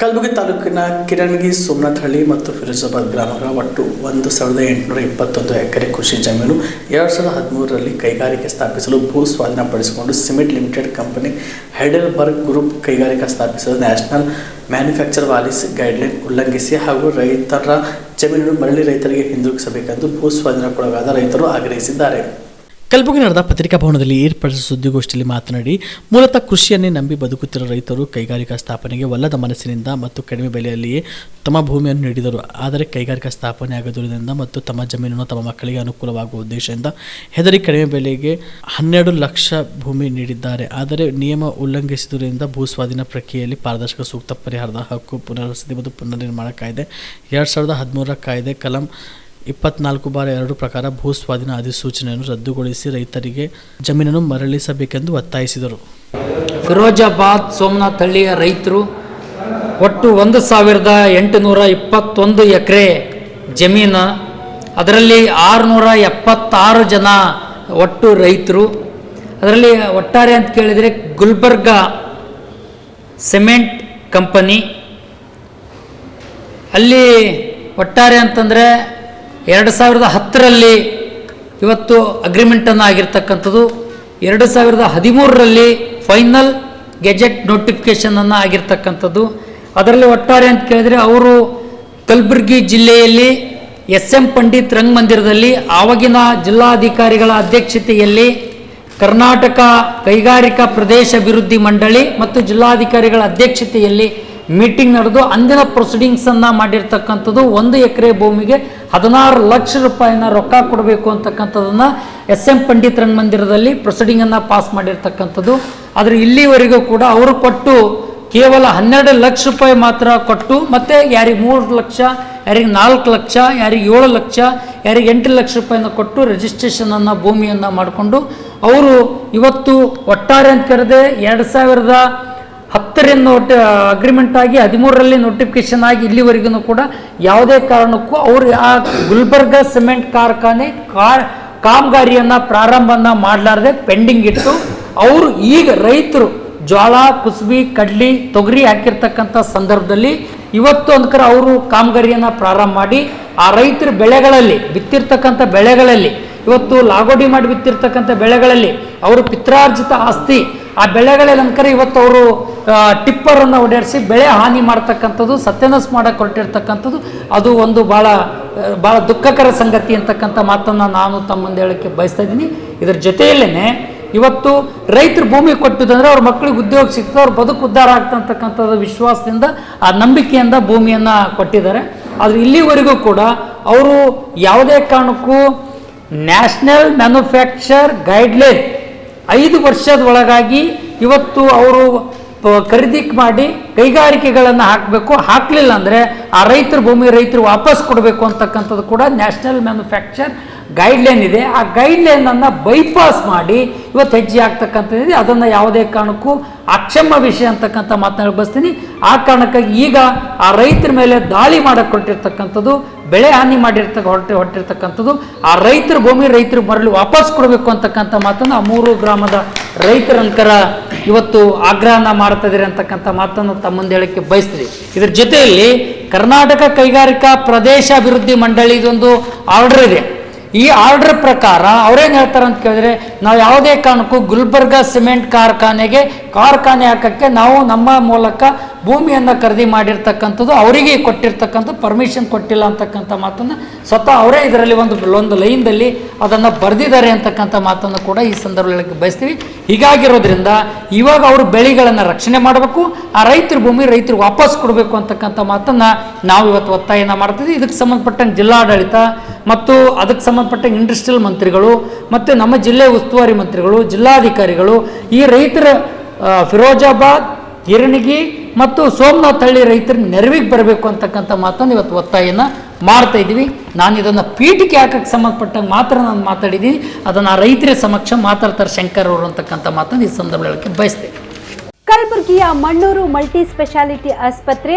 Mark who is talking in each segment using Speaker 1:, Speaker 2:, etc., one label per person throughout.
Speaker 1: ಕಲಬುರಗಿ ತಾಲೂಕಿನ ಕಿರಣಗಿ ಸೋಮನಾಥಹಳ್ಳಿ ಮತ್ತು ಫಿರೋಜಾಬಾದ್ ಗ್ರಾಮಗಳ ಒಟ್ಟು ಒಂದು ಸಾವಿರದ ಎಂಟುನೂರ ಇಪ್ಪತ್ತೊಂದು ಎಕರೆ ಕೃಷಿ ಜಮೀನು ಎರಡು ಸಾವಿರದ ಹದಿಮೂರರಲ್ಲಿ ಕೈಗಾರಿಕೆ ಸ್ಥಾಪಿಸಲು ಭೂ ಸ್ವಾಧೀನಪಡಿಸಿಕೊಂಡು cement limited company Heidelberg group ಕೈಗಾರಿಕಾ ಸ್ಥಾಪಿಸಲು ನ್ಯಾಷನಲ್ ಮ್ಯಾನುಫ್ಯಾಕ್ಚರ್ ವಾಲಿಸ್ ಗೈಡ್ಲೈನ್ ಉಲ್ಲಂಘಿಸಿ ಹಾಗೂ ರೈತರ ಜಮೀನನ್ನು ಮರಳಿ ರೈತರಿಗೆ ಹಿಂದಿರುಗಿಸಬೇಕೆಂದು ಭೂ ಸ್ವಾಧೀನಕ್ಕೊಳಗಾದ ರೈತರು ಆಗ್ರಹಿಸಿದ್ದಾರೆ. ಕಲಬುರಗಿ ನಡೆದ ಪತ್ರಿಕಾ ಭವನದಲ್ಲಿ ಏರ್ಪಡಿಸಿದ ಸುದ್ದಿಗೋಷ್ಠಿಯಲ್ಲಿ ಮಾತನಾಡಿ, ಮೂಲತಃ ಕೃಷಿಯನ್ನೇ ನಂಬಿ ಬದುಕುತ್ತಿರುವ ರೈತರು ಕೈಗಾರಿಕಾ ಸ್ಥಾಪನೆಗೆ ಒಲ್ಲದ ಮನಸ್ಸಿನಿಂದ ಮತ್ತು ಕಡಿಮೆ ಬೆಲೆಯಲ್ಲಿಯೇ ತಮ್ಮ ಭೂಮಿಯನ್ನು ನೀಡಿದರು. ಆದರೆ ಕೈಗಾರಿಕಾ ಸ್ಥಾಪನೆ ಆಗದುದರಿಂದ ಮತ್ತು ತಮ್ಮ ಜಮೀನನ್ನು ತಮ್ಮ ಮಕ್ಕಳಿಗೆ ಅನುಕೂಲವಾಗುವ ಉದ್ದೇಶದಿಂದ ಹೆದರಿ ಕಡಿಮೆ ಬೆಲೆಗೆ ಹನ್ನೆರಡು ಲಕ್ಷ ಭೂಮಿ ನೀಡಿದ್ದಾರೆ. ಆದರೆ ನಿಯಮ ಉಲ್ಲಂಘಿಸಿದುದರಿಂದ ಭೂ ಸ್ವಾಧೀನ ಪ್ರಕ್ರಿಯೆಯಲ್ಲಿ ಪಾರದರ್ಶಕ ಸೂಕ್ತ ಪರಿಹಾರದ ಹಕ್ಕು ಪುನರ್ವಸತಿ ಮತ್ತು ಪುನರ್ನಿರ್ಮಾಣ ಕಾಯ್ದೆ, ಎರಡು ಸಾವಿರದ ಹದಿಮೂರರ ಕಾಯ್ದೆ, ಕಲಂ ಇಪ್ಪತ್ನಾಲ್ಕು ಬಾರ ಎರಡು ಪ್ರಕಾರ ಭೂ ಸ್ವಾಧೀನ ಅಧಿಸೂಚನೆಯನ್ನು ರದ್ದುಗೊಳಿಸಿ ರೈತರಿಗೆ ಜಮೀನನ್ನು ಮರಳಿಸಬೇಕೆಂದು ಒತ್ತಾಯಿಸಿದರು.
Speaker 2: ಫಿರೋಜಾಬಾದ್ ಸೋಮನಾಥ್ ಹಳ್ಳಿಯ ರೈತರು ಒಟ್ಟು ಒಂದು ಸಾವಿರದ ಎಂಟುನೂರ ಇಪ್ಪತ್ತೊಂದು ಎಕರೆ ಜಮೀನು, ಅದರಲ್ಲಿ ಆರುನೂರ ಎಪ್ಪತ್ತಾರು ಜನ ಒಟ್ಟು ರೈತರು. ಅದರಲ್ಲಿ ಒಟ್ಟಾರೆ ಅಂತ ಕೇಳಿದರೆ ಗುಲ್ಬರ್ಗ ಸಿಮೆಂಟ್ ಕಂಪನಿ. ಅಲ್ಲಿ ಒಟ್ಟಾರೆ ಅಂತಂದರೆ ಎರಡು ಸಾವಿರದ ಹತ್ತರಲ್ಲಿ ಇವತ್ತು ಅಗ್ರಿಮೆಂಟನ್ನು ಆಗಿರ್ತಕ್ಕಂಥದ್ದು ಎರಡು ಸಾವಿರದ ಹದಿಮೂರರಲ್ಲಿ ಫೈನಲ್ ಗೆಜೆಟ್ ನೋಟಿಫಿಕೇಷನನ್ನು ಆಗಿರ್ತಕ್ಕಂಥದ್ದು. ಅದರಲ್ಲಿ ಒಟ್ಟಾರೆ ಅಂತ ಕೇಳಿದರೆ ಅವರು ಕಲಬುರಗಿ ಜಿಲ್ಲೆಯಲ್ಲಿ ಎಸ್ ಎಂ ಪಂಡಿತ್ ರಂಗಮಂದಿರದಲ್ಲಿ, ಆವಾಗಿನ ಜಿಲ್ಲಾಧಿಕಾರಿಗಳ ಅಧ್ಯಕ್ಷತೆಯಲ್ಲಿ ಕರ್ನಾಟಕ ಕೈಗಾರಿಕಾ ಪ್ರದೇಶ ಅಭಿವೃದ್ಧಿ ಮಂಡಳಿ ಮತ್ತು ಜಿಲ್ಲಾಧಿಕಾರಿಗಳ ಅಧ್ಯಕ್ಷತೆಯಲ್ಲಿ ಮೀಟಿಂಗ್ ನಡೆದು ಅಂದಿನ ಪ್ರೊಸೀಡಿಂಗ್ಸನ್ನು ಮಾಡಿರ್ತಕ್ಕಂಥದ್ದು ಒಂದು ಎಕರೆ ಭೂಮಿಗೆ ಹದಿನಾರು ಲಕ್ಷ ರೂಪಾಯಿನ ರೊಕ್ಕ ಕೊಡಬೇಕು ಅಂತಕ್ಕಂಥದ್ದನ್ನು ಎಸ್ ಎಂ ಪಂಡಿತ್ ರಂಗ ಮಂದಿರದಲ್ಲಿ ಪ್ರೊಸೀಡಿಂಗನ್ನು ಪಾಸ್ ಮಾಡಿರ್ತಕ್ಕಂಥದ್ದು. ಆದರೆ ಇಲ್ಲಿವರೆಗೂ ಕೂಡ ಅವರು ಕೊಟ್ಟು ಕೇವಲ ಹನ್ನೆರಡು ಲಕ್ಷ ರೂಪಾಯಿ ಮಾತ್ರ ಕೊಟ್ಟು ಮತ್ತು ಯಾರಿಗೆ ಮೂರು ಲಕ್ಷ, ಯಾರಿಗೆ ನಾಲ್ಕು ಲಕ್ಷ, ಯಾರಿಗೆ ಏಳು ಲಕ್ಷ, ಯಾರಿಗೆ ಎಂಟು ಲಕ್ಷ ರೂಪಾಯಿನ ಕೊಟ್ಟು ರಿಜಿಸ್ಟ್ರೇಷನನ್ನು ಭೂಮಿಯನ್ನು ಮಾಡಿಕೊಂಡು ಅವರು ಇವತ್ತು ಒಟ್ಟಾರೆ ಅಂತ ಕರೆದೆ ಎರಡು ಸಾವಿರದ ಹತ್ತರಿಂದ ನೋಟ್ ಅಗ್ರಿಮೆಂಟ್ ಆಗಿ ಹದಿಮೂರರಲ್ಲಿ ನೋಟಿಫಿಕೇಶನ್ ಆಗಿ ಇಲ್ಲಿವರೆಗೂ ಕೂಡ ಯಾವುದೇ ಕಾರಣಕ್ಕೂ ಅವರು ಆ ಗುಲ್ಬರ್ಗ ಸಿಮೆಂಟ್ ಕಾರ್ಖಾನೆ ಕಾರ್ ಕಾಮಗಾರಿಯನ್ನು ಪ್ರಾರಂಭನ ಮಾಡಲಾರ್ದೆ ಪೆಂಡಿಂಗ್ ಇಟ್ಟು ಅವರು ಈಗ ರೈತರು ಜೋಳ ಕುಸುಬಿ, ಕಡ್ಲಿ, ತೊಗರಿ ಹಾಕಿರ್ತಕ್ಕಂಥ ಸಂದರ್ಭದಲ್ಲಿ ಇವತ್ತು ಅಂದ್ಕರ ಅವರು ಕಾಮಗಾರಿಯನ್ನು ಪ್ರಾರಂಭ ಮಾಡಿ ಆ ರೈತರ ಬೆಳೆಗಳಲ್ಲಿ, ಬಿತ್ತಿರ್ತಕ್ಕಂಥ ಬೆಳೆಗಳಲ್ಲಿ ಇವತ್ತು ಲಾಗೋಡಿ ಮಾಡಿ ಬಿತ್ತಿರ್ತಕ್ಕಂಥ ಬೆಳೆಗಳಲ್ಲಿ ಅವರು ಪಿತ್ರಾರ್ಜಿತ ಆಸ್ತಿ. ಆ ಬೆಳೆಗಳಲ್ಲಿ ಅನ್ಕರೆ ಇವತ್ತು ಅವರು ಟಿಪ್ಪರನ್ನು ಓಡಾಡಿಸಿ ಬೆಳೆ ಹಾನಿ ಮಾಡ್ತಕ್ಕಂಥದ್ದು, ಸತ್ಯನಸ್ ಮಾಡಕ್ಕೆ ಹೊರಟಿರ್ತಕ್ಕಂಥದ್ದು, ಅದು ಒಂದು ಭಾಳ ಭಾಳ ದುಃಖಕರ ಸಂಗತಿ ಅಂತಕ್ಕಂಥ ಮಾತನ್ನು ನಾನು ತಮ್ಮಂದು ಮುಂದೆ ಹೇಳಕ್ಕೆ ಬಯಸ್ತಾ ಇದ್ದೀನಿ. ಇದರ ಜೊತೆಯಲ್ಲೇ ಇವತ್ತು ರೈತರು ಭೂಮಿ ಕೊಟ್ಟಿದ್ದಂದರೆ ಅವ್ರ ಮಕ್ಕಳಿಗೆ ಉದ್ಯೋಗ ಸಿಗ್ತದೆ, ಅವ್ರ ಬದುಕು ಉದ್ಧಾರ ಆಗ್ತಕ್ಕಂಥದ್ದು ವಿಶ್ವಾಸದಿಂದ, ಆ ನಂಬಿಕೆಯಿಂದ ಭೂಮಿಯನ್ನು ಕೊಟ್ಟಿದ್ದಾರೆ. ಆದರೆ ಇಲ್ಲಿವರೆಗೂ ಕೂಡ ಅವರು ಯಾವುದೇ ಕಾರಣಕ್ಕೂ ನ್ಯಾಷನಲ್ ಮ್ಯಾನುಫ್ಯಾಕ್ಚರ್ ಗೈಡ್ಲೈನ್. ಐದು ವರ್ಷದ ಒಳಗಾಗಿ ಇವತ್ತು ಅವರು ಖರೀದಿ ಮಾಡಿ ಕೈಗಾರಿಕೆಗಳನ್ನು ಹಾಕಬೇಕು. ಹಾಕಲಿಲ್ಲ ಅಂದರೆ ಆ ರೈತರ ಭೂಮಿ ರೈತರು ವಾಪಸ್ ಕೊಡಬೇಕು ಅಂತಕ್ಕಂಥದ್ದು ಕೂಡ ನ್ಯಾಷನಲ್ ಮ್ಯಾನುಫ್ಯಾಕ್ಚರ್ ಗೈಡ್ಲೈನ್ ಇದೆ. ಆ ಗೈಡ್ಲೈನನ್ನು ಬೈಪಾಸ್ ಮಾಡಿ ಇವತ್ತು ಹೆಜ್ಜೆ ಆಗ್ತಕ್ಕಂಥದ್ದಿದೆ ಅದನ್ನು ಯಾವುದೇ ಕಾರಣಕ್ಕೂ ಅಕ್ಷಮ ವಿಷಯ ಅಂತಕ್ಕಂಥ ಮಾತನಾಡಿ ಬಸ್ತೀನಿ. ಆ ಕಾರಣಕ್ಕಾಗಿ ಈಗ ಆ ರೈತರ ಮೇಲೆ ದಾಳಿ ಮಾಡಕ್ಕೆ ಹೊರಟಿರ್ತಕ್ಕಂಥದ್ದು ಬೆಳೆ ಹಾನಿ ಮಾಡಿರ್ತಕ್ಕ, ಹೊರಟಿ ಹೊರಟಿರ್ತಕ್ಕಂಥದ್ದು, ಆ ರೈತರ ಭೂಮಿ ರೈತರು ಮರಳಿ ವಾಪಸ್ ಕೊಡಬೇಕು ಅಂತಕ್ಕಂಥ ಮಾತನ್ನು ಆ ಮೂರು ಗ್ರಾಮದ ರೈತರಂಕರ ಇವತ್ತು ಆಗ್ರಹನ ಮಾಡ್ತಾ ಅಂತಕ್ಕಂಥ ಮಾತನ್ನು ತಮ್ಮ ಮುಂದೆ ಹೇಳಕ್ಕೆ ಬಯಸ್ತೀವಿ ಇದ್ರ ಜೊತೆಯಲ್ಲಿ ಕರ್ನಾಟಕ ಕೈಗಾರಿಕಾ ಪ್ರದೇಶ ಅಭಿವೃದ್ಧಿ ಮಂಡಳಿದೊಂದು ಆರ್ಡರ್ ಇದೆ. ಈ ಆರ್ಡರ್ ಪ್ರಕಾರ ಅವ್ರೇನು ಹೇಳ್ತಾರೆ ಅಂತ ಕೇಳಿದ್ರೆ, ನಾವು ಯಾವುದೇ ಕಾರಣಕ್ಕೂ ಗುಲ್ಬರ್ಗ ಸಿಮೆಂಟ್ ಕಾರ್ಖಾನೆಗೆ ಕಾರ್ಖಾನೆ ಹಾಕಕ್ಕೆ ನಾವು ನಮ್ಮ ಮೂಲಕ ಭೂಮಿಯನ್ನು ಖರೀದಿ ಮಾಡಿರ್ತಕ್ಕಂಥದ್ದು, ಅವರಿಗೆ ಕೊಟ್ಟಿರ್ತಕ್ಕಂಥ ಪರ್ಮಿಷನ್ ಕೊಟ್ಟಿಲ್ಲ ಅಂತಕ್ಕಂಥ ಮಾತನ್ನು ಸ್ವತಃ ಅವರೇ ಇದರಲ್ಲಿ ಒಂದು ಒಂದು ಲೈನ್ದಲ್ಲಿ ಅದನ್ನು ಬರೆದಿದ್ದಾರೆ ಅಂತಕ್ಕಂಥ ಮಾತನ್ನು ಕೂಡ ಈ ಸಂದರ್ಭದಲ್ಲಿ ಬಯಸ್ತೀವಿ. ಹೀಗಾಗಿರೋದ್ರಿಂದ ಇವಾಗ ಅವರು ಬೆಳೆಗಳನ್ನು ರಕ್ಷಣೆ ಮಾಡಬೇಕು, ಆ ರೈತರ ಭೂಮಿ ರೈತರು ವಾಪಸ್ ಕೊಡಬೇಕು ಅಂತಕ್ಕಂಥ ಮಾತನ್ನು ನಾವು ಇವತ್ತು ಒತ್ತಾಯನ ಮಾಡ್ತಿದ್ವಿ. ಇದಕ್ಕೆ ಸಂಬಂಧಪಟ್ಟಂಗೆ ಜಿಲ್ಲಾಡಳಿತ ಮತ್ತು ಅದಕ್ಕೆ ಸಂಬಂಧಪಟ್ಟ ಇಂಡಸ್ಟ್ರಿಯಲ್ ಮಂತ್ರಿಗಳು ಮತ್ತು ನಮ್ಮ ಜಿಲ್ಲೆ ಉಸ್ತುವಾರಿ ಮಂತ್ರಿಗಳು, ಜಿಲ್ಲಾಧಿಕಾರಿಗಳು, ಈ ರೈತರ ಫಿರೋಜಾಬಾದ್, ಗಿರಣಗಿ ಮತ್ತು ಸೋಮನಾಥ್ ಹಳ್ಳಿ ರೈತರ ನೆರವಿಗೆ ಬರಬೇಕು ಅಂತಕ್ಕಂಥ ಮಾತನ್ನು ಇವತ್ತು ಒತ್ತಾಯನ ಮಾಡ್ತಾ ಇದ್ದೀವಿ. ನಾನು ಇದನ್ನು ಪೀಠಿಕೆ ಹಾಕಕ್ಕೆ ಸಂಬಂಧಪಟ್ಟಂಗೆ ಮಾತ್ರ ನಾನು ಮಾತಾಡಿದ್ದೀನಿ. ಅದನ್ನು ರೈತರ ಸಮಕ್ಷ ಮಾತಾಡ್ತಾರೆ ಶಂಕರ್ ಅವರು ಅಂತಕ್ಕಂಥ ಮಾತನ್ನು ಈ ಸಂದರ್ಭ ಹೇಳಕ್ಕೆ ಬಯಸ್ತೇನೆ.
Speaker 3: ಕಲಬುರಗಿಯ ಮಣ್ಣೂರು ಮಲ್ಟಿ ಸ್ಪೆಷಾಲಿಟಿ ಆಸ್ಪತ್ರೆ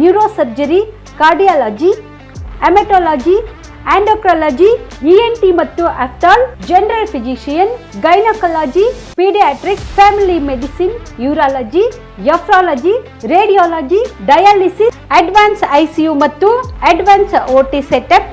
Speaker 3: neuro surgery cardiology haematology endocrinology ENT ಮತ್ತು ophthal general physician, gynaecology, paediatric, family medicine, urology, nephrology, radiology, dialysis, advance ICU ಮತ್ತು ಅಡ್ವಾನ್ಸ್ ಓಟಿ ಸೆಟಪ್